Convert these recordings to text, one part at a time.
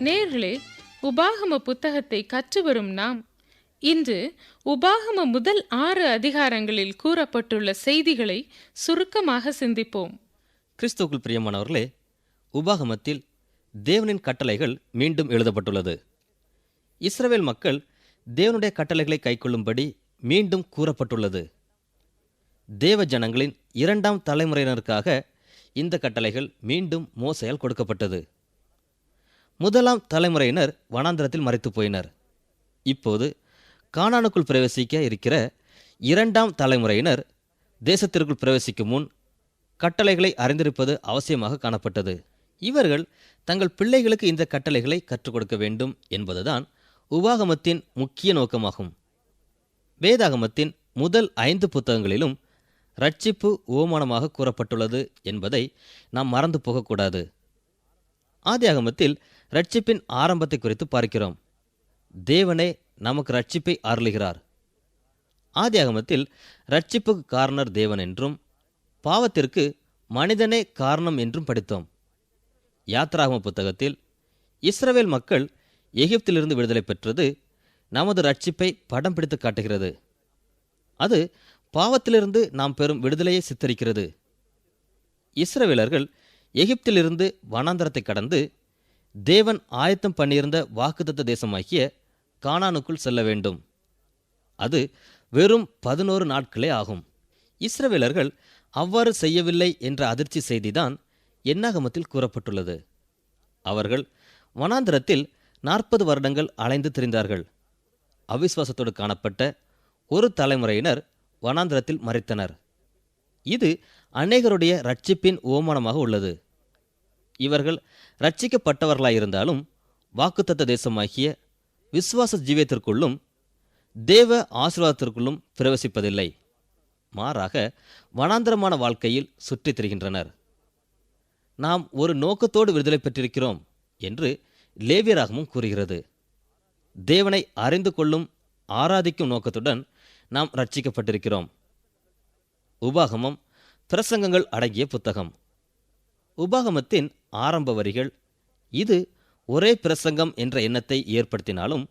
நேர்களே உபாகம புத்தகத்தை கற்று வரும் நாம். இன்று உபாகம முதல் ஆறு அதிகாரங்களில் கூறப்பட்டுள்ள செய்திகளை சுருக்கமாக சிந்திப்போம். கிறிஸ்துவுக்குள் பிரியமானவர்களே உபாகமத்தில் தேவனின் கட்டளைகள் மீண்டும் எழுதப்பட்டுள்ளது. இஸ்ரவேல் மக்கள் தேவனுடைய கட்டளைகளை கைக்கொள்ளும்படி மீண்டும் கூறப்பட்டுள்ளது. தேவ ஜனங்களின் இரண்டாம் தலைமுறையினருக்காக இந்த கட்டளைகள் மீண்டும் மோசையால் கொடுக்கப்பட்டது. முதலாம் தலைமுறையினர் வனாந்தரத்தில் மறைத்து போயினர். இப்போது கானானுக்குள் பிரவேசிக்க இருக்கிற இரண்டாம் தலைமுறையினர் தேசத்திற்குள் பிரவேசிக்கும் முன் கட்டளைகளை அறிந்திருப்பது அவசியமாக காணப்பட்டது. இவர்கள் தங்கள் பிள்ளைகளுக்கு இந்த கட்டளைகளை கற்றுக் கொடுக்க வேண்டும் என்பதுதான் உபாகமத்தின் முக்கிய நோக்கமாகும். வேதாகமத்தின் முதல் ஐந்து புத்தகங்களிலும் ரட்சிப்பு ஓமானமாக கூறப்பட்டுள்ளது என்பதை நாம் மறந்து போகக்கூடாது. ஆதியாகமத்தில் ரட்சிப்பின் ஆரம்பத்தை குறித்து பார்க்கிறோம். தேவனே நமக்கு ரட்சிப்பை அருளுகிறார். ஆதியாகமத்தில் ரட்சிப்புக்கு காரணர் தேவன் என்றும் பாவத்திற்கு மனிதனே காரணம் என்றும் படித்தோம். யாத்ராகம புத்தகத்தில் இஸ்ரவேல் மக்கள் எகிப்திலிருந்து விடுதலை பெற்றது நமது ரட்சிப்பை படம் பிடித்து காட்டுகிறது. அது பாவத்திலிருந்து நாம் பெறும் விடுதலையை சித்தரிக்கிறது. இஸ்ரவேலர்கள் எகிப்திலிருந்து வனாந்தரத்தை கடந்து தேவன் ஆயத்தம் பண்ணியிருந்த வாக்குத்தத்த தேசமாகிய கானானுக்குள் செல்ல வேண்டும். அது வெறும் பதினோரு நாட்களே ஆகும். இஸ்ரவேலர்கள் அவ்வாறு செய்யவில்லை என்ற அதிர்ச்சி செய்திதான் எண்ணாகமத்தில் கூறப்பட்டுள்ளது. அவர்கள் வனாந்திரத்தில் நாற்பது வருடங்கள் அலைந்து திரிந்தார்கள். அவிஸ்வாசத்தோடு காணப்பட்ட ஒரு தலைமுறையினர் வனாந்திரத்தில் மறைத்தனர் இது அநேகருடைய ரட்சிப்பின் ஓமானமாக உள்ளது. இவர்கள் ரட்சிக்கப்பட்டவர்களாயிருந்தாலும் வாக்குத்தத்த தேசமாகிய விசுவாச ஜீவியத்திற்குள்ளும் தேவ ஆசீர்வாதத்திற்குள்ளும் பிரவேசிப்பதில்லை. மாறாக வனாந்தரமான வாழ்க்கையில் சுற்றித் திரிகின்றனர். நாம் ஒரு நோக்கத்தோடு விடுதலை பெற்றிருக்கிறோம் என்று லேவியராகமும் கூறுகிறது. தேவனை அறிந்து கொள்ளும் ஆராதிக்கும் நோக்கத்துடன் நாம் ரட்சிக்கப்பட்டிருக்கிறோம் உபாகமம் பிரசங்கங்கள் அடங்கிய புத்தகம். உபாகமத்தின் ஆரம்ப வரிகள். இது ஒரே பிரசங்கம் என்ற எண்ணத்தை ஏற்படுத்தினாலும்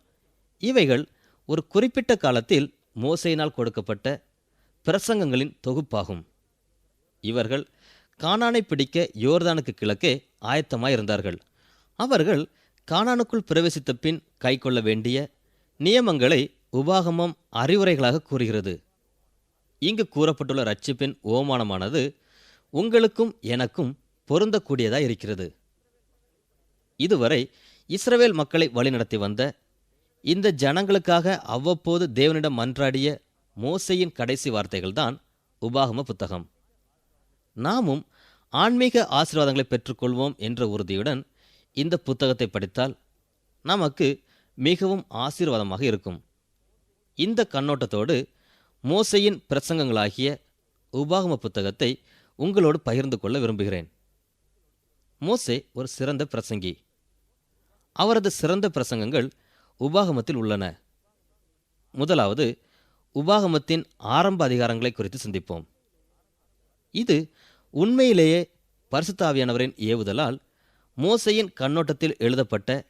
இவைகள் ஒரு குறிப்பிட்ட காலத்தில் மோசையினால் கொடுக்கப்பட்ட பிரசங்கங்களின் தொகுப்பாகும். இவர்கள் கானானை பிடிக்க யோர்தானுக்கு கிழக்கே ஆயத்தமாயிருந்தார்கள் அவர்கள் கானானுக்குள் பிரவேசித்த பின் கைக்கொள்ள வேண்டிய நியமங்களை உபாகமம் அறிவுரைகளாக கூறுகிறது. இங்கு கூறப்பட்டுள்ள ரட்சிப்பின் ஓமானமானது உங்களுக்கும் எனக்கும் பொருந்தக்கூடியதாக இருக்கிறது. இதுவரை இஸ்ரவேல் மக்களை வழிநடத்தி வந்த இந்த ஜனங்களுக்காக அவ்வப்போது தேவனிடம் மன்றாடிய மோசையின் கடைசி வார்த்தைகள்தான் உபாகம புத்தகம். நாமும் ஆன்மீக ஆசீர்வாதங்களை பெற்றுக்கொள்வோம் என்ற உறுதியுடன் இந்த புத்தகத்தை படித்தால் நமக்கு மிகவும் ஆசீர்வாதமாக இருக்கும். இந்த கண்ணோட்டத்தோடு மோசையின் பிரசங்கங்களாகிய உபாகம புத்தகத்தை உங்களோடு பகிர்ந்து கொள்ள விரும்புகிறேன். மோசே ஒரு சிறந்த பிரசங்கி. அவரது சிறந்த பிரசங்கங்கள் உபாகமத்தில் உள்ளன. முதலாவது உபாகமத்தின் ஆரம்ப அதிகாரங்களை குறித்து சிந்திப்போம். இது உண்மையிலேயே பரிசுத்தாவியானவரின் ஏவுதலால் மோசையின் கண்ணோட்டத்தில் எழுதப்பட்ட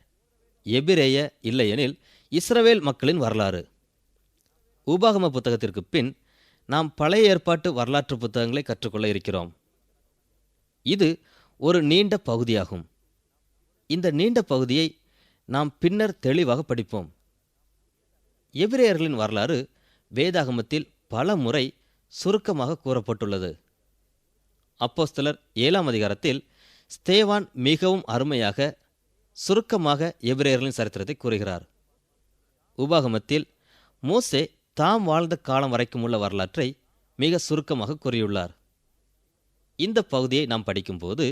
எபிரேய இல்லையெனில் இஸ்ரவேல் மக்களின் வரலாறு. உபாகம புத்தகத்திற்கு பின் நாம் பழைய ஏற்பாட்டு வரலாற்று புத்தகங்களை கற்றுக்கொள்ள இருக்கிறோம். இது ஒரு நீண்ட பகுதியாகும். இந்த நீண்ட பகுதியை நாம் பின்னர் தெளிவாக படிப்போம். எபிரேயர்களின் வரலாறு வேதாகமத்தில் பல முறை சுருக்கமாக கூறப்பட்டுள்ளது. அப்போஸ்தலர் ஏழாம் அதிகாரத்தில் ஸ்தேவான் மிகவும் அருமையாக சுருக்கமாக எபிரேயர்களின் சரித்திரத்தை கூறுகிறார். உபாகமத்தில் மோசே தாம் வாழ்ந்த காலம் வரைக்கும் உள்ள வரலாற்றை மிக சுருக்கமாக கூறியுள்ளார். இந்த பகுதியை நாம் படிக்கும்போது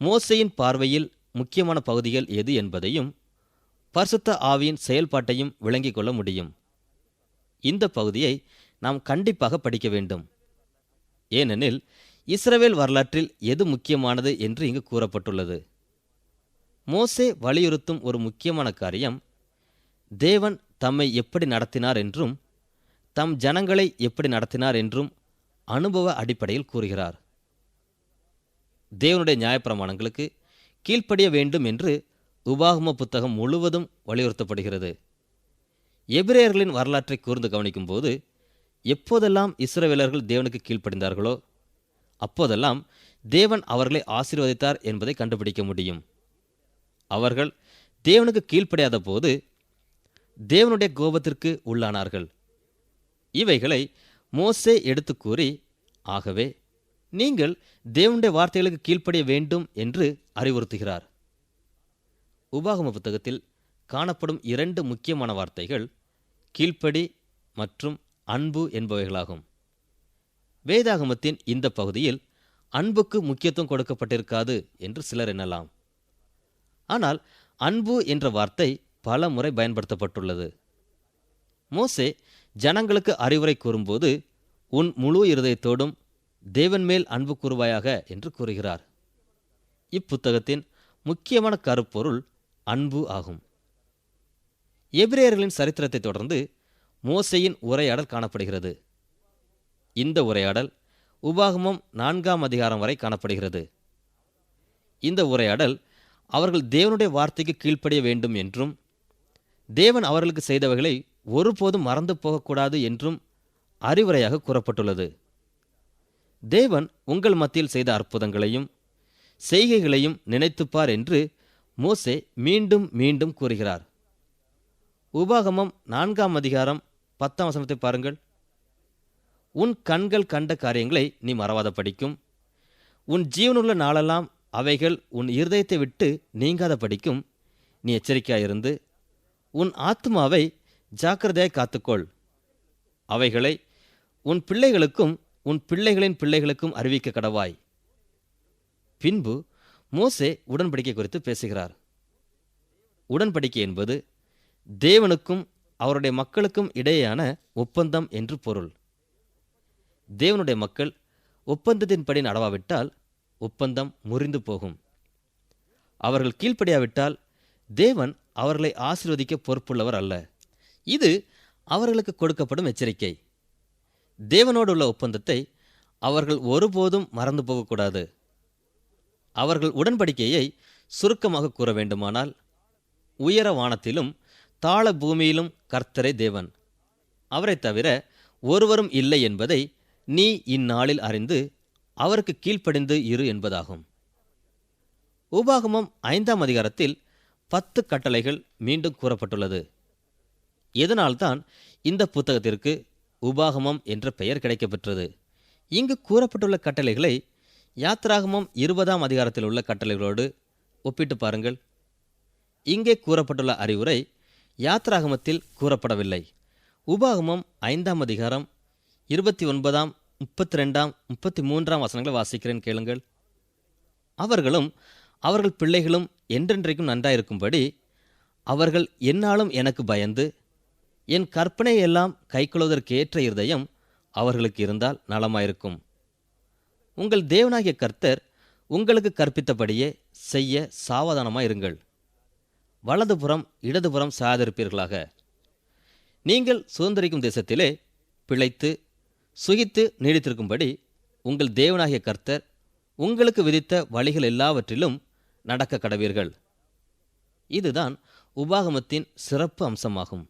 மோசையின் பார்வையில் முக்கியமான பகுதிகள் எது என்பதையும் பரிசுத்த ஆவியின் செயல்பாட்டையும் விளங்கிக் கொள்ள முடியும். இந்த பகுதியை நாம் கண்டிப்பாக படிக்க வேண்டும். ஏனெனில் இஸ்ரவேல் வரலாற்றில் எது முக்கியமானது என்று இங்கு கூறப்பட்டுள்ளது. மோசே வலியுறுத்தும் ஒரு முக்கியமான காரியம் தேவன் தம்மை எப்படி நடத்தினார் என்றும் தம் ஜனங்களை எப்படி நடத்தினார் என்றும் அனுபவ அடிப்படையில் கூறுகிறார். தேவனுடைய நியாயப்பிரமாணங்களுக்கு கீழ்ப்படிய வேண்டும் என்று உபாகம புத்தகம் முழுவதும் வலியுறுத்தப்படுகிறது. எபிரேயர்களின் வரலாற்றை கூர்ந்து கவனிக்கும்போது எப்போதெல்லாம் இஸ்ரவேலர்கள் தேவனுக்கு கீழ்ப்படிந்தார்களோ அப்போதெல்லாம் தேவன் அவர்களை ஆசீர்வதித்தார் என்பதை கண்டுபிடிக்க முடியும். அவர்கள் தேவனுக்கு கீழ்ப்படியாத போது தேவனுடைய கோபத்திற்கு உள்ளானார்கள். இவைகளை மோசே எடுத்து கூறி ஆகவே நீங்கள் தேவனுடைய வார்த்தைகளுக்கு கீழ்ப்படிய வேண்டும் என்று அறிவுறுத்துகிறார். உபாகம புத்தகத்தில் காணப்படும் இரண்டு முக்கியமான வார்த்தைகள் கீழ்ப்படி மற்றும் அன்பு என்பவைகளாகும். வேதாகமத்தின் இந்த பகுதியில் அன்புக்கு முக்கியத்துவம் கொடுக்கப்பட்டிருக்காது என்று சிலர் எண்ணலாம். ஆனால் அன்பு என்ற வார்த்தை பல முறை பயன்படுத்தப்பட்டுள்ளது. மோசே ஜனங்களுக்கு அறிவுரை கூறும்போது உன் முழு இருதயத்தோடும் தேவன் மேல் அன்பு கூறுவாயாக என்று கூறுகிறார். இப்புத்தகத்தின் முக்கியமான கருப்பொருள் அன்பு ஆகும். எபிரேயர்களின் சரித்திரத்தை தொடர்ந்து மோசையின் உரையாடல் காணப்படுகிறது. இந்த உரையாடல் உபாகமம் நான்காம் அதிகாரம் வரை காணப்படுகிறது. இந்த உரையாடல் அவர்கள் தேவனுடைய வார்த்தைக்கு கீழ்ப்படிய வேண்டும் என்றும் தேவன் அவர்களுக்கு செய்தவைகளை ஒருபோதும் மறந்து போகக்கூடாது என்றும் அறிவுரையாக கூறப்பட்டுள்ளது. தேவன் உங்கள் மத்தியில் செய்த அற்புதங்களையும் செய்கைகளையும் நினைத்துப்பார் என்று மோசே மீண்டும் மீண்டும் கூறுகிறார். உபாகமம் நான்காம் அதிகாரம் பத்தாம் வசனத்தை பாருங்கள். உன் கண்கள் கண்ட காரியங்களை நீ மறவாத படிக்கும். உன் ஜீவனுள்ள நாளெல்லாம் அவைகள் உன் இருதயத்தை விட்டு நீங்காத படிக்கும். நீ எச்சரிக்கையாயிருந்து உன் ஆத்மாவை ஜாக்கிரதையாய் காத்துக்கொள். அவைகளை உன் பிள்ளைகளுக்கும் உன் பிள்ளைகளின் பிள்ளைகளுக்கும் அறிவிக்க கடவாய். பின்பு மோசே உடன்படிக்கை குறித்து பேசுகிறார். உடன்படிக்கை என்பது தேவனுக்கும் அவருடைய மக்களுக்கும் இடையேயான ஒப்பந்தம் என்று பொருள். தேவனுடைய மக்கள் ஒப்பந்தத்தின்படி நடவாவிட்டால் ஒப்பந்தம் முறிந்து போகும். அவர்கள் கீழ்ப்படியாவிட்டால் தேவன் அவர்களை ஆசீர்வதிக்க பொறுப்புள்ளவர் அல்ல. இது அவர்களுக்கு கொடுக்கப்படும் எச்சரிக்கை. தேவனோடு உள்ள ஒப்பந்தத்தை அவர்கள் ஒருபோதும் மறந்து போகக்கூடாது. அவர்கள் உடன்படிக்கையை சுருக்கமாக கூற வேண்டுமானால் உயர வானத்திலும் தாழ பூமியிலும் கர்த்தரே தேவன். அவரைத் தவிர ஒருவரும் இல்லை என்பதை நீ இந்நாளில் அறிந்து அவருக்கு கீழ்ப்படிந்து இரு என்பதாகும். உபாகமம் ஐந்தாம் அதிகாரத்தில் பத்து கட்டளைகள் மீண்டும் கூறப்பட்டுள்ளது. இதனால்தான் இந்த புத்தகத்திற்கு உபாகமம் என்ற பெயர் கிடைக்கப்பெற்றது. இங்கு கூறப்பட்டுள்ள கட்டளைகளை யாத்ராகமம் இருபதாம் அதிகாரத்தில் உள்ள கட்டளைகளோடு ஒப்பிட்டு பாருங்கள். இங்கே கூறப்பட்டுள்ள அறிவுரை யாத்ராகமத்தில் கூறப்படவில்லை. உபாகமம் ஐந்தாம் அதிகாரம் இருபத்தி ஒன்பதாம் முப்பத்தி ரெண்டாம் முப்பத்தி மூன்றாம் வசனங்களை வாசிக்கிறேன் கேளுங்கள். அவர்களும் அவர்கள் பிள்ளைகளும் என்றென்றைக்கும் நன்றாயிருக்கும்படி அவர்கள் என்னாலும் எனக்கு பயந்து என் கற்பனை எல்லாம் கைக்கொள்வதற்கேற்ற இருதயம் அவர்களுக்கு இருந்தால் நலமாயிருக்கும். உங்கள் தேவனாகிய கர்த்தர் உங்களுக்கு கற்பித்தபடியே செய்ய சாவதானமாயிருங்கள். வலதுபுறம் இடதுபுறம் சாதிருப்பீர்களாக நீங்கள் சுதந்திரிக்கும் தேசத்திலே பிழைத்து சுகித்து நீடித்திருக்கும்படி உங்கள் தேவனாகிய கர்த்தர் உங்களுக்கு விதித்த வழிகள் எல்லாவற்றிலும் நடக்க கடவீர்கள் இதுதான் உபாகமத்தின் சிறப்பு அம்சமாகும்.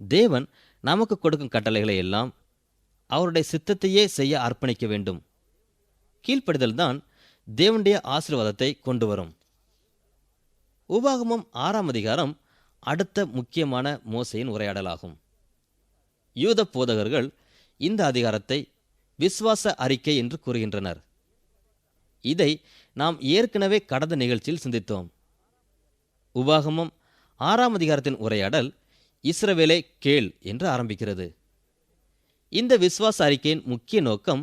தேவன் நமக்கு கொடுக்கும் கட்டளைகளை எல்லாம் அவருடைய சித்தத்தையே செய்ய அர்ப்பணிக்க வேண்டும். கீழ்ப்படிதல்தான் தேவனுடைய ஆசீர்வாதத்தை கொண்டு வரும். உபாகமம் ஆறாம் அதிகாரம் அடுத்த முக்கியமான மோசையின் உரையாடலாகும். யூத போதகர்கள் இந்த அதிகாரத்தை விசுவாச அறிக்கை என்று கூறுகின்றனர். இதை நாம் ஏற்கனவே கடந்த நிகழ்ச்சியில் சிந்தித்தோம். உபாகமம் ஆறாம் அதிகாரத்தின் உரையாடல் இஸ்ரவேலே கேள் என்று ஆரம்பிக்கிறது. இந்த விசுவாச அறிக்கையின் முக்கிய நோக்கம்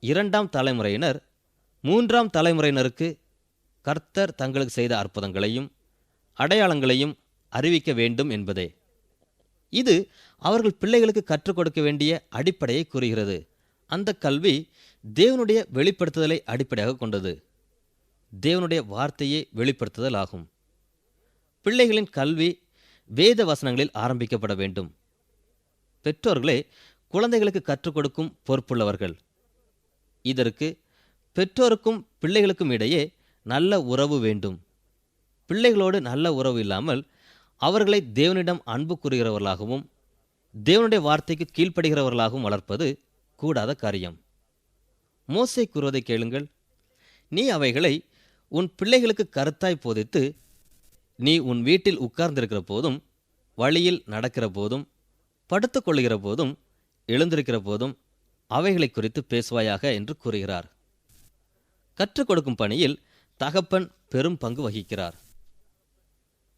இரண்டாம் தலைமுறையினர் மூன்றாம் தலைமுறையினருக்கு கர்த்தர் தங்களுக்கு செய்த அற்புதங்களையும் அடையாளங்களையும் அறிவிக்க வேண்டும் என்பதே. இது அவர்கள் பிள்ளைகளுக்கு கற்றுக் கொடுக்க வேண்டிய அடிப்படையை கூறுகிறது. அந்த கல்வி தேவனுடைய வெளிப்படுத்துதலை அடிப்படையாக கொண்டது. தேவனுடைய வார்த்தையை வெளிப்படுத்துதல் ஆகும் பிள்ளைகளின் கல்வி வேத வசனங்களில் ஆரம்பிக்கப்பட வேண்டும். பெற்றோர்களே குழந்தைகளுக்கு கற்றுக் கொடுக்கும் பொறுப்புள்ளவர்கள். இதற்கு பெற்றோருக்கும் பிள்ளைகளுக்கும் இடையே நல்ல உறவு வேண்டும். பிள்ளைகளோடு நல்ல உறவு இல்லாமல் அவர்களை தேவனிடம் அன்பு கூறுகிறவர்களாகவும் தேவனுடைய வார்த்தைக்கு கீழ்ப்படுகிறவர்களாகவும் வளர்ப்பது கூடாத காரியம். மோசை கூறுவதை கேளுங்கள். நீ அவைகளை உன் பிள்ளைகளுக்கு கருத்தாய் போதித்து நீ உன் வீட்டில் உட்கார்ந்திருக்கிற போதும் வழியில் நடக்கிற போதும் படுத்துக்கொள்ளுகிற போதும் எழுந்திருக்கிற போதும் அவைகளை குறித்து பேசுவாயாக என்று கூறுகிறார். கற்றுக் கொடுக்கும் பணியில் தகப்பன் பெரும் பங்கு வகிக்கிறார்.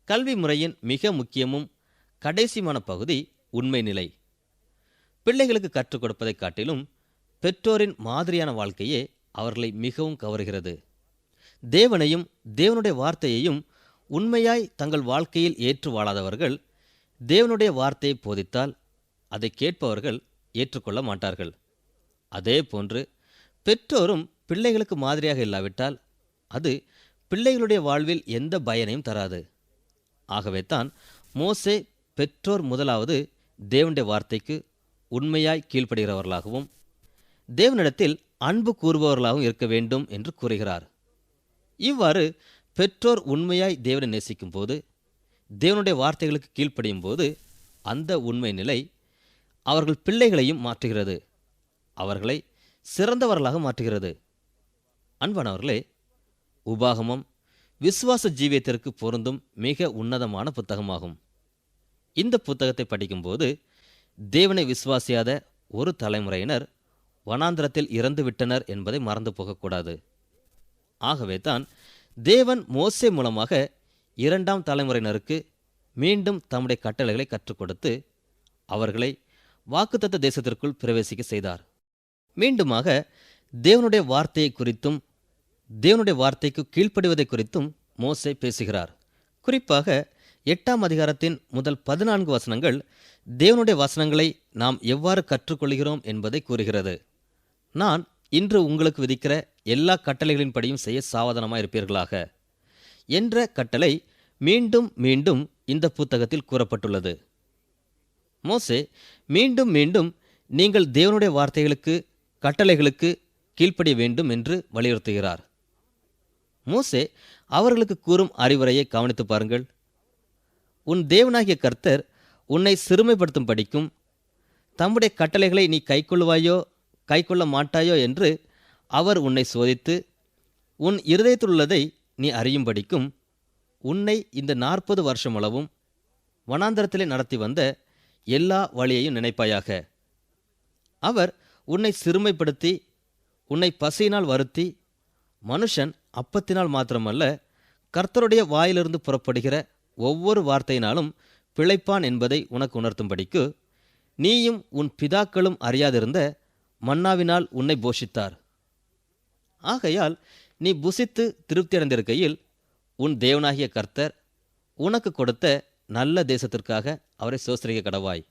கல்வி முறையின் மிக முக்கியமும் கடைசிமான பகுதி உண்மை நிலை. பிள்ளைகளுக்கு கற்றுக் கொடுப்பதைக் காட்டிலும் பெற்றோரின் மாதிரியான வாழ்க்கையே அவர்களை மிகவும் கவருகிறது. தேவனையும் தேவனுடைய வார்த்தையையும் உண்மையாய் தங்கள் வாழ்க்கையில் ஏற்று வாழாதவர்கள் தேவனுடைய வார்த்தையை போதித்தால் அதை கேட்பவர்கள் ஏற்றுக்கொள்ள மாட்டார்கள். அதே போன்று பெற்றோரும் பிள்ளைகளுக்கு மாதிரியாக இல்லாவிட்டால் அது பிள்ளைகளுடைய வாழ்வில் எந்த பயனையும் தராது. ஆகவே தான் மோசே பெற்றோர் முதலாவது தேவனுடைய வார்த்தைக்கு உண்மையாய் கீழ்ப்படுகிறவர்களாகவும் தேவனிடத்தில் அன்பு கூறுபவர்களாகவும் இருக்க வேண்டும் என்று கூறுகிறார். இவ்வாறு பெற்றோர் உண்மையாய் தேவனை நேசிக்கும் போது தேவனுடைய வார்த்தைகளுக்கு கீழ்ப்படியும் போது அந்த உண்மை நிலை அவர்கள் பிள்ளைகளையும் மாற்றுகிறது. அவர்களை சிறந்தவர்களாக மாற்றுகிறது. அன்பானவர்களே உபாகமம் விசுவாச ஜீவியத்திற்கு பொருந்தும் மிக உன்னதமான புத்தகமாகும். இந்த புத்தகத்தை படிக்கும்போது தேவனை விசுவாசியாத ஒரு தலைமுறையினர் வனாந்திரத்தில் இறந்து விட்டனர் என்பதை மறந்து போகக்கூடாது. ஆகவே தான் தேவன் மோசே மூலமாக இரண்டாம் தலைமுறையினருக்கு மீண்டும் தம்முடைய கட்டளைகளை கற்றுக் கொடுத்து அவர்களை வாக்குத்தத்த தேசத்திற்குள் பிரவேசிக்க செய்தார். மீண்டுமாக தேவனுடைய வார்த்தையை குறித்தும் தேவனுடைய வார்த்தைக்கு கீழ்ப்படிவதை குறித்தும் மோசே பேசுகிறார். குறிப்பாக எட்டாம் அதிகாரத்தின் முதல் பதினான்கு வசனங்கள் தேவனுடைய வசனங்களை நாம் எவ்வாறு கற்றுக்கொள்கிறோம் என்பதை கூறுகிறது. நான் இன்று உங்களுக்கு விதிக்கிற எல்லா கட்டளைகளின்படியும் செய்ய சாவதானமாக இருப்பீர்களாக? என்ற கட்டளை மீண்டும் மீண்டும் இந்த புத்தகத்தில் கூறப்பட்டுள்ளது. மோசே மீண்டும் மீண்டும் நீங்கள் தேவனுடைய வார்த்தைகளுக்கு கட்டளைகளுக்கு கீழ்ப்படிய வேண்டும் என்று வலியுறுத்துகிறார். மோசே அவர்களுக்கு கூறும் அறிவுரையை கவனித்து பாருங்கள். உன் தேவனாகிய கர்த்தர் உன்னை சிறுமைப்படுத்தும் படிக்கும் தம்முடைய கட்டளைகளை நீ கைக்கொள்வாயோ கைக்கொள்ள மாட்டாயோ என்று அவர் உன்னை சோதித்து உன் இருதயத்தில் உள்ளதை நீ அறியும்படிக்கும் உன்னை இந்த நாற்பது வருஷமளவும் வனாந்தரத்திலே நடத்தி வந்த எல்லா வழியையும் நினைப்பாயாக. அவர் உன்னை சிறுமைப்படுத்தி உன்னை பசியினால் வருத்தி மனுஷன் அப்பத்தினால் மாத்திரமல்ல கர்த்தருடைய வாயிலிருந்து புறப்படுகிற ஒவ்வொரு வார்த்தையினாலும் பிழைப்பான் என்பதை உனக்கு உணர்த்தும்படிக்கு நீயும் உன் பிதாக்களும் அறியாதிருந்த மன்னாவினால் உன்னை போஷித்தார். ஆகையால் நீ புசித்து திருப்தி அடைந்திருக்கையில் உன் தேவனாகிய கர்த்தர் உனக்கு கொடுத்த நல்ல தேசத்திற்காக அவரை சோஸ்திரிக்க கடவாய்.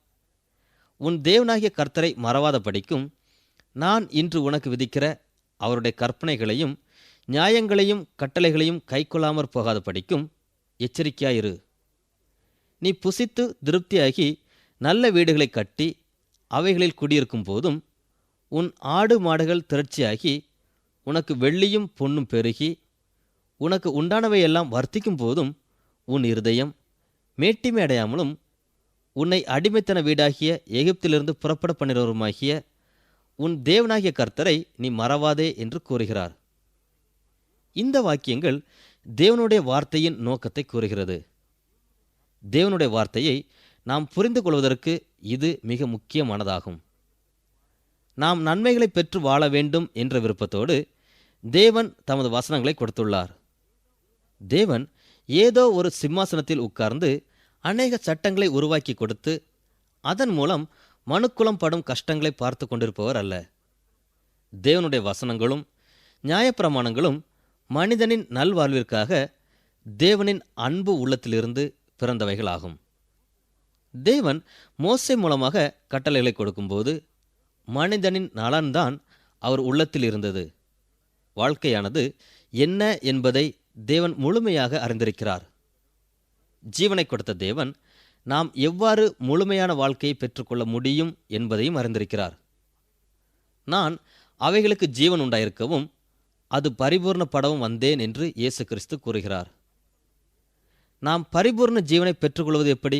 உன் தேவனாகிய கர்த்தரை மறவாத படிக்கும் நான் இன்று உனக்கு விதிக்கிற அவருடைய கற்பனைகளையும் நியாயங்களையும் கட்டளைகளையும் கைக்கொள்ளாமற் போகாத படிக்கும் எச்சரிக்கையாயிரு. நீ புசித்து திருப்தியாகி நல்ல வீடுகளை கட்டி அவைகளில் குடியிருக்கும் போதும் உன் ஆடு மாடுகள் திரட்சியாகி உனக்கு வெள்ளியும் பொன்னும் பெருகி உனக்கு உண்டானவையெல்லாம் வர்த்திக்கும் போதும் உன் இருதயம் மேட்டிமை அடையாமலும் உன்னை அடிமைத்தன வீடாகிய எகிப்திலிருந்து புறப்பட பண்ணினவருமாகிய உன் தேவனாகிய கர்த்தரை நீ மறவாதே என்று கூறுகிறார். இந்த வாக்கியங்கள் தேவனுடைய வார்த்தையின் நோக்கத்தை கூறுகிறது. தேவனுடைய வார்த்தையை நாம் புரிந்து கொள்வதற்கு இது மிக முக்கியமானதாகும். நாம் நன்மைகளை பெற்று வாழ வேண்டும் என்ற விருப்பத்தோடு தேவன் தமது வசனங்களை கொடுத்துள்ளார். தேவன் ஏதோ ஒரு சிம்மாசனத்தில் உட்கார்ந்து அநேக சட்டங்களை உருவாக்கி கொடுத்து அதன் மூலம் மனுக்குலம் படும் கஷ்டங்களை பார்த்து கொண்டிருப்பவர் அல்ல. தேவனுடைய வசனங்களும் நியாயப்பிரமாணங்களும் மனிதனின் நல்வாழ்விற்காக தேவனின் அன்பு உள்ளத்திலிருந்து பிறந்தவைகளாகும். தேவன் மோசை மூலமாக கட்டளைகளை கொடுக்கும்போது மனிதனின் நலன்தான் அவர் உள்ளத்தில் இருந்தது வாழ்க்கையானது என்ன என்பதை தேவன் முழுமையாக அறிந்திருக்கிறார். ஜீவனை கொடுத்த தேவன் நாம் எவ்வாறு முழுமையான வாழ்க்கையை பெற்றுக்கொள்ள முடியும் என்பதையும் அறிந்திருக்கிறார். நான் அவைகளுக்கு ஜீவன் உண்டாயிருக்கவும் அது பரிபூர்ணப்படவும் வந்தேன் என்று இயேசு கிறிஸ்து கூறுகிறார். நாம் பரிபூர்ண ஜீவனை பெற்றுக்கொள்வது எப்படி?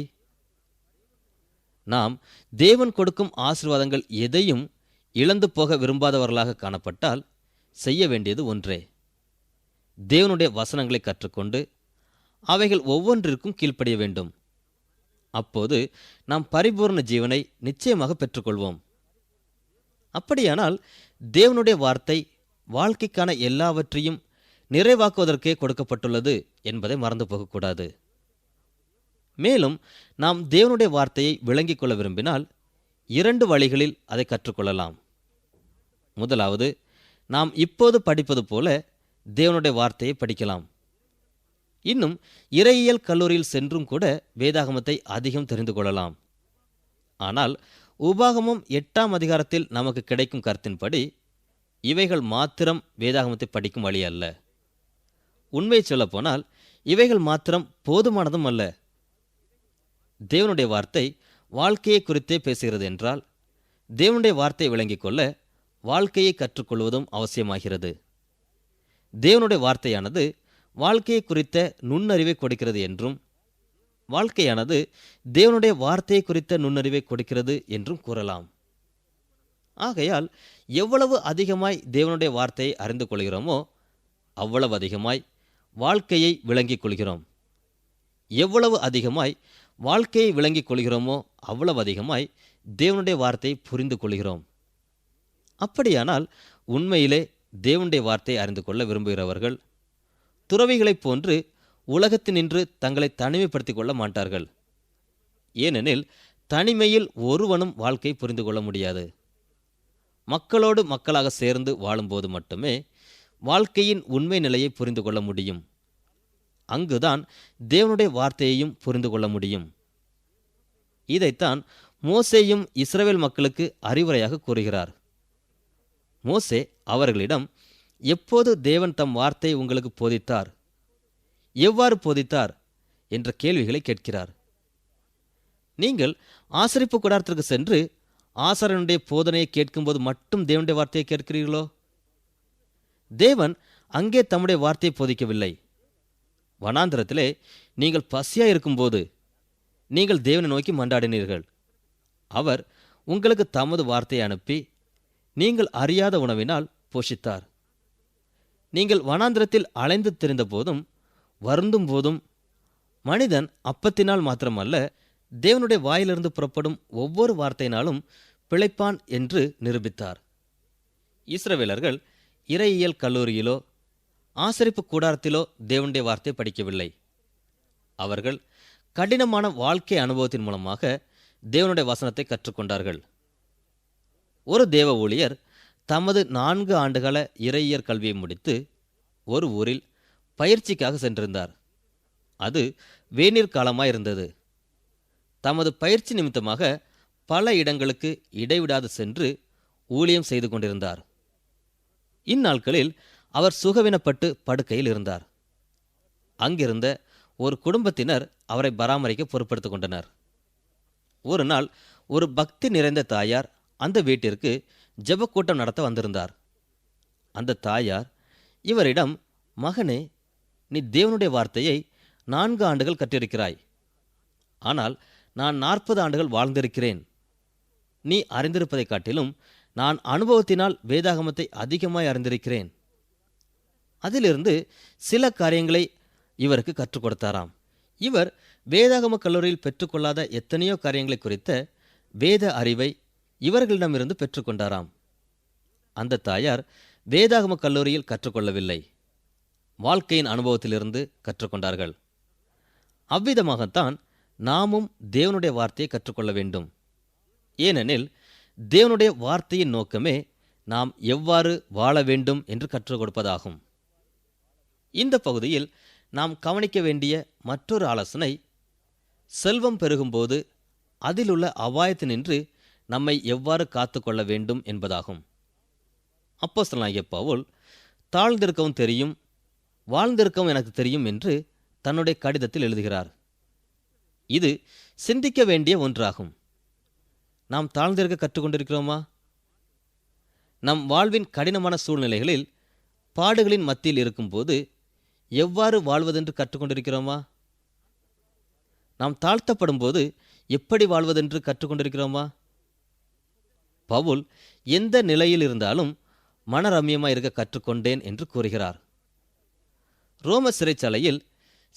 நாம் தேவன் கொடுக்கும் ஆசீர்வாதங்கள் எதையும் இழந்து போக விரும்பாதவர்களாக காணப்பட்டால் செய்ய வேண்டியது ஒன்றே. தேவனுடைய வசனங்களை கற்றுக்கொண்டு அவைகள் ஒவ்வொன்றிற்கும் கீழ்ப்படிய வேண்டும். அப்போது நாம் பரிபூர்ண ஜீவனை நிச்சயமாக பெற்றுக்கொள்வோம். அப்படியானால் தேவனுடைய வார்த்தை வாழ்க்கைக்கான எல்லாவற்றையும் நிறைவாக்குவதற்கே கொடுக்கப்பட்டுள்ளது என்பதை மறந்து போகக்கூடாது. மேலும் நாம் தேவனுடைய வார்த்தையை விளங்கிக் கொள்ள விரும்பினால் இரண்டு வழிகளில் அதை கற்றுக்கொள்ளலாம். முதலாவது நாம் இப்போது படிப்பது போல தேவனுடைய வார்த்தையை படிக்கலாம். இன்னும் இறையியல் கல்லூரியில் சென்றும் கூட வேதாகமத்தை அதிகம் தெரிந்து கொள்ளலாம். ஆனால் உபாகமம் எட்டாம் அதிகாரத்தில் நமக்கு கிடைக்கும் கருத்தின்படி இவைகள் மாத்திரம் வேதாகமத்தை படிக்கும் வழி அல்ல. உண்மை சொல்லப்போனால் இவைகள் மாத்திரம் போதுமானதும் அல்ல. தேவனுடைய வார்த்தை வாழ்க்கையை குறித்தே பேசுகிறது என்றால் தேவனுடைய வார்த்தை விளங்கிக் கொள்ள வாழ்க்கையை கற்றுக்கொள்வதும் அவசியமாகிறது. தேவனுடைய வார்த்தையானது வாழ்க்கையை குறித்த நுண்ணறிவை கொடுக்கிறது என்றும் வாழ்க்கையானது தேவனுடைய வார்த்தையை குறித்த நுண்ணறிவை கொடுக்கிறது என்றும் கூறலாம். ஆகையால் எவ்வளவு அதிகமாய் தேவனுடைய வார்த்தையை அறிந்து கொள்கிறோமோ அவ்வளவு அதிகமாய் வாழ்க்கையை விளங்கிக் கொள்கிறோம். எவ்வளவு அதிகமாய் வாழ்க்கையை விளங்கிக் கொள்கிறோமோ அவ்வளவு அதிகமாய் தேவனுடைய வார்த்தையை புரிந்து கொள்கிறோம். அப்படியானால் உண்மையிலே தேவனுடைய வார்த்தையை அறிந்து கொள்ள விரும்புகிறவர்கள் துறவிகளைப் போன்று உலகத்தினின்று தங்களை தனிமைப்படுத்திக் கொள்ள மாட்டார்கள். ஏனெனில் தனிமையில் ஒருவனும் வாழ்க்கை புரிந்து கொள்ள முடியாது. மக்களோடு மக்களாக சேர்ந்து வாழும்போது மட்டுமே வாழ்க்கையின் உண்மை நிலையை புரிந்து கொள்ள முடியும். அங்குதான் தேவனுடைய வார்த்தையையும் புரிந்து கொள்ள முடியும். இதைத்தான் மோசேயும் இஸ்ரவேல் மக்களுக்கு அறிவுரையாக கூறுகிறார். மோசே அவர்களிடம் எப்போது தேவன் தம் வார்த்தை உங்களுக்கு போதித்தார்? எவ்வாறு போதித்தார்? என்ற கேள்விகளை கேட்கிறார். நீங்கள் ஆசரிப்பு கூடாரத்திற்கு சென்று ஆசாரனுடைய போதனையை கேட்கும்போது மட்டும் தேவனுடைய வார்த்தையை கேட்கிறீர்களோ? தேவன் அங்கே தம்முடைய வார்த்தையை போதிக்கவில்லை. வனாந்திரத்திலே நீங்கள் பசியா இருக்கும்போது நீங்கள் தேவனை நோக்கி மன்றாடினீர்கள். அவர் உங்களுக்கு தமது வார்த்தையை அனுப்பி நீங்கள் அறியாத உணவினால் போஷித்தார். நீங்கள் வனாந்திரத்தில் அலைந்து திரிந்த போதும் வருந்தும் போதும் மனிதன் அப்பத்தினால் மாத்திரமல்ல தேவனுடைய வாயிலிருந்து புறப்படும் ஒவ்வொரு வார்த்தையினாலும் பிழைப்பான் என்று நிரூபித்தார். இஸ்ரவேலர்கள் இறையியல் கல்லூரியிலோ ஆசரிப்பு கூடாரத்திலோ தேவனுடைய வார்த்தை படிக்கவில்லை. அவர்கள் கடினமான வாழ்க்கை அனுபவத்தின் மூலமாக தேவனுடைய வசனத்தை கற்றுக்கொண்டார்கள். ஒரு தேவ ஊழியர் தமது நான்கு ஆண்டுகால இறையியற் கல்வியை முடித்து ஒரு ஊரில் பயிற்சிக்காக சென்றிருந்தார். அது வேநீர் காலமாயிருந்தது. தமது பயிற்சி நிமித்தமாக பல இடங்களுக்கு இடைவிடாது சென்று ஊழியம் செய்து கொண்டிருந்தார். இந்நாட்களில் அவர் சுகவினப்பட்டு படுக்கையில் இருந்தார். அங்கிருந்த ஒரு குடும்பத்தினர் அவரை பராமரிக்க பொறுப்படுத்திக் கொண்டனர். ஒரு நாள் ஒரு பக்தி நிறைந்த தாயார் அந்த வீட்டிற்கு ஜெபக்கூட்டம் நடத்த வந்திருந்தார். அந்த தாயார் இவரிடம் மகனே நீ தேவனுடைய வார்த்தையை நான்கு ஆண்டுகள் கற்றிருக்கிறாய். ஆனால் நான் நாற்பது ஆண்டுகள் வாழ்ந்திருக்கிறேன். நீ அறிந்திருப்பதைக் காட்டிலும் நான் அனுபவத்தினால் வேதாகமத்தை அதிகமாய் அறிந்திருக்கிறேன். அதிலிருந்து சில காரியங்களை இவருக்கு கற்றுக் கொடுத்தாராம். இவர் வேதாகம கல்லூரியில் பெற்றுக்கொள்ளாத எத்தனையோ காரியங்களை குறித்த வேத அறிவை இவர்களிடமிருந்து பெற்றுக்கொண்டாராம் அந்த தாயார் வேதாகம கல்லூரியில் கற்றுக்கொள்ளவில்லை. வாழ்க்கையின் அனுபவத்திலிருந்து கற்றுக்கொண்டார்கள் அவ்விதமாகத்தான் நாமும் தேவனுடைய வார்த்தையை கற்றுக்கொள்ள வேண்டும். ஏனெனில் தேவனுடைய வார்த்தையின் நோக்கமே நாம் எவ்வாறு வாழ வேண்டும் என்று கற்றுக் கொடுப்பதாகும். இந்த பகுதியில் நாம் கவனிக்க வேண்டிய மற்றொரு ஆலோசனை செல்வம் பெருகும்போது அதிலுள்ள அபாயத்தினின்று நம்மை எவ்வாறு காத்துக்கொள்ள வேண்டும் என்பதாகும். அப்போஸ்தலனாகிய பவுல் தாழ்ந்திருக்கவும் தெரியும் வாழ்ந்திருக்கவும் எனக்கு தெரியும் என்று தன்னுடைய கடிதத்தில் எழுதுகிறார். இது சிந்திக்க வேண்டிய ஒன்றாகும். நாம் தாழ்ந்திருக்க கற்றுக்கொண்டிருக்கிறோமா நம் வாழ்வின் கடினமான சூழ்நிலைகளில் பாடுகளின் மத்தியில் இருக்கும்போது எவ்வாறு வாழ்வதென்று கற்றுக்கொண்டிருக்கிறோமா? நாம் தாழ்த்தப்படும் போது எப்படி வாழ்வதென்று கற்றுக்கொண்டிருக்கிறோமா? பவுல் எந்த நிலையில் இருந்தாலும் மனரம்யமாக இருக்க கற்றுக்கொண்டேன் என்று கூறுகிறார். ரோம சிறைச்சாலையில்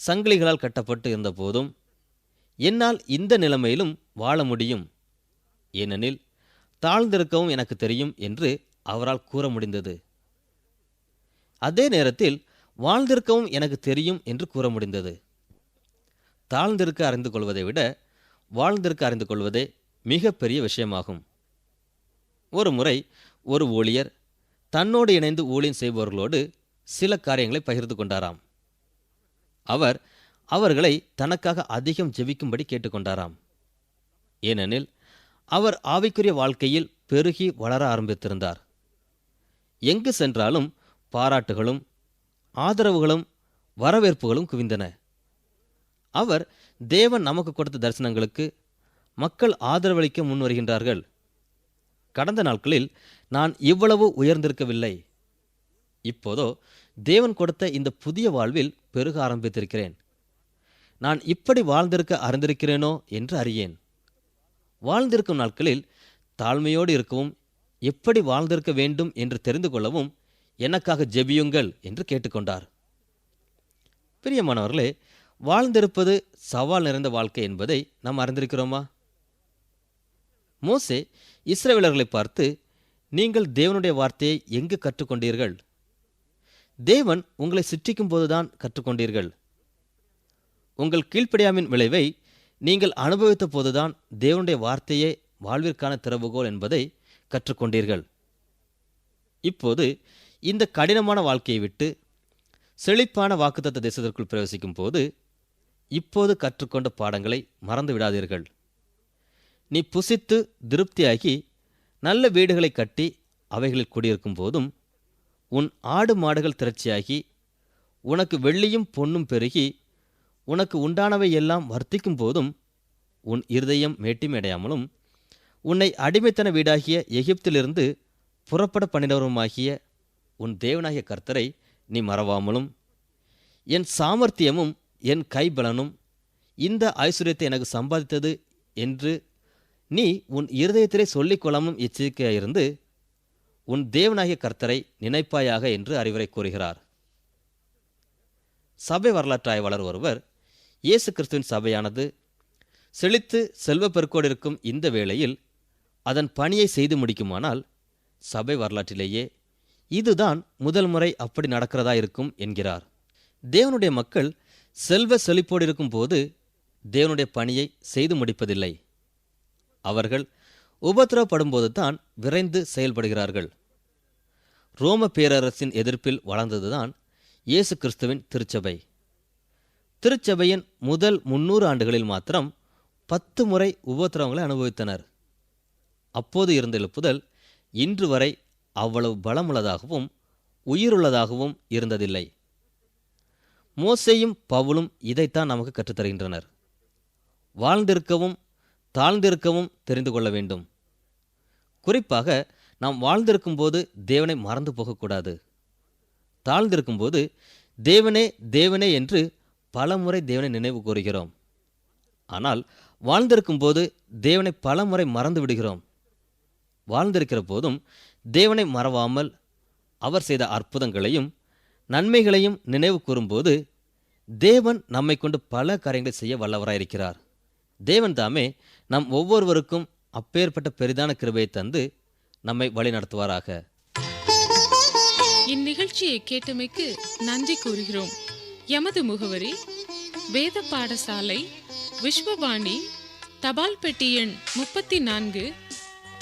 சங்கிலிகளால் கட்டப்பட்டு இருந்தபோதும் என்னால் இந்த நிலைமையிலும் வாழ முடியும். ஏனெனில் தாழ்ந்திருக்கவும் எனக்கு தெரியும் என்று அவரால் கூற முடிந்தது. அதே நேரத்தில் வாழ்ந்திருக்கவும் எனக்கு தெரியும் என்று கூற முடிந்தது. தாழ்ந்திருக்க அறிந்து கொள்வதை விட வாழ்ந்திருக்க அறிந்து கொள்வதே மிகப்பெரிய விஷயமாகும். ஒரு முறை ஒரு ஊழியர் தன்னோடு இணைந்து ஊழியம் செய்பவர்களோடு சில காரியங்களை பகிர்ந்து கொண்டாராம். அவர் அவர்களை தனக்காக அதிகம் ஜெபிக்கும்படி கேட்டுக்கொண்டாராம். ஏனெனில் அவர் ஆவிக்குரிய வாழ்க்கையில் பெருகி வளர ஆரம்பித்திருந்தார். எங்கு சென்றாலும் பாராட்டுகளும் ஆதரவுகளும் வரவேற்புகளும் குவிந்தன. அவர் தேவன் நமக்கு கொடுத்த தரிசனங்களுக்கு மக்கள் ஆதரவளிக்க முன் வருகின்றார்கள் கடந்த நாட்களில் நான் இவ்வளவு உயர்ந்திருக்கவில்லை. இப்போதோ தேவன் கொடுத்த இந்த புதிய வாழ்வில் பெருக ஆரம்பித்திருக்கிறேன். நான் இப்படி வாழ்ந்திருக்க அறிந்திருக்கிறேனோ என்று அறியேன். வாழ்ந்திருக்கும் நாட்களில் தாழ்மையோடு இருக்கவும் எப்படி வாழ்ந்திருக்க வேண்டும் என்று தெரிந்து கொள்ளவும் எனக்காக ஜெபியுங்கள் என்று கேட்டுக்கொண்டார். பிரியமானவர்களே வாழ்ந்திருப்பது சவால் நிறைந்த வாழ்க்கை என்பதை நாம் அறிந்திருக்கிறோமா? மோசே இஸ்ரவேலர்களை பார்த்து நீங்கள் தேவனுடைய வார்த்தையை எங்கு கற்றுக்கொண்டீர்கள்? தேவன் உங்களை சிற்றிக்கும் போதுதான் கற்றுக்கொண்டீர்கள். உங்கள் கீழ்ப்படியாமின் விளைவை நீங்கள் அனுபவித்த போதுதான் தேவனுடைய வார்த்தையே வாழ்விற்கான திறவுகோல் என்பதை கற்றுக்கொண்டீர்கள். இப்போது இந்த கடினமான வாழ்க்கையை விட்டு செழிப்பான வாக்குத்தத்த தேசத்திற்குள் பிரவேசிக்கும் போது இப்போது கற்றுக்கொண்ட பாடங்களை மறந்து விடாதீர்கள் நீ புசித்து திருப்தியாகி நல்ல வீடுகளை கட்டி அவைகளில் குடியிருக்கும் போதும் உன் ஆடு மாடுகள் திரட்சியாகி உனக்கு வெள்ளியும் பொன்னும் பெருகி உனக்கு உண்டானவை எல்லாம் வர்த்திக்கும் போதும் உன் இருதயம் மேட்டிமடையாமலும் உன்னை அடிமைத்தன வீடாகிய எகிப்திலிருந்து புறப்பட பண்ணினவருமாகிய உன் தேவனாகிய கர்த்தரை நீ மறவாமலும் என் சாமர்த்தியமும் என் கைபலனும் இந்த ஐஸ்வர்யத்தை எனக்கு சம்பாதித்தது என்று நீ உன் இருதயத்திலே சொல்லிக்கொள்ளாமலும் எச்சரிக்கையாயிருந்து உன் தேவனாகிய கர்த்தரை நினைப்பாயாக என்று அறிவுரை கூறுகிறார். சபை வரலாற்று ஆய்வாளர் ஒருவர் இயேசு கிறிஸ்துவின் சபையானது செழித்து செல்வப்பெருக்கோடு இருக்கும் இந்த வேளையில் அதன் பணியை செய்து முடிக்குமானால் சபை வரலாற்றிலேயே இதுதான் முதல் முறை அப்படி நடக்கிறதா இருக்கும் என்கிறார். தேவனுடைய மக்கள் செல்வ செழிப்போடு இருக்கும்போது தேவனுடைய பணியை செய்து முடிப்பதில்லை. அவர்கள் உபத்திரப்படும்போது தான் விரைந்து செயல்படுகிறார்கள். ரோம பேரரசின் எதிர்ப்பில் வளர்ந்ததுதான் இயேசு கிறிஸ்துவின் திருச்சபை. திருச்சபையின் முதல் முன்னூறு ஆண்டுகளில் மாத்திரம் பத்து முறை உபத்திரவங்களை அனுபவித்தனர். அப்போது இருந்த எழுப்புதல் இன்று வரை அவ்வளவு பலமுள்ளதாகவும் உயிருள்ளதாகவும் இருந்ததில்லை. மோசையும் பவுலும் இதைத்தான் நமக்கு கற்றுத்தருகின்றனர். வாழ்ந்திருக்கவும் தாழ்ந்திருக்கவும் தெரிந்து கொள்ள வேண்டும். குறிப்பாக நாம் வாழ்ந்திருக்கும் போது தேவனை மறந்து போகக்கூடாது. தாழ்ந்திருக்கும் போது தேவனே தேவனே என்று பலமுறை தேவனை நினைவு கூறுகிறோம். ஆனால் வாழ்ந்திருக்கும் போது தேவனை பலமுறை மறந்து விடுகிறோம். வாழ்ந்திருக்கிற போதும் தேவனை மறவாமல் அவர் செய்த அற்புதங்களையும் நன்மைகளையும் நினைவு கூறும்போது தேவன் நம்மை கொண்டு பல காரியங்களை செய்ய வல்லவராயிருக்கிறார் தேவன் தாமே நம் ஒவ்வொருவருக்கும் அப்பேற்பட்ட பெரிதான கிருபையை தந்து நம்மை வழி நடத்துவாராக. இந்நிகழ்ச்சியை கேட்டமைக்கு நன்றி கூறுகிறோம். எமது முகவரி வேத பாடசாலை விஸ்வவாணி தபால் பெட்டி எண் முப்பத்தி நான்கு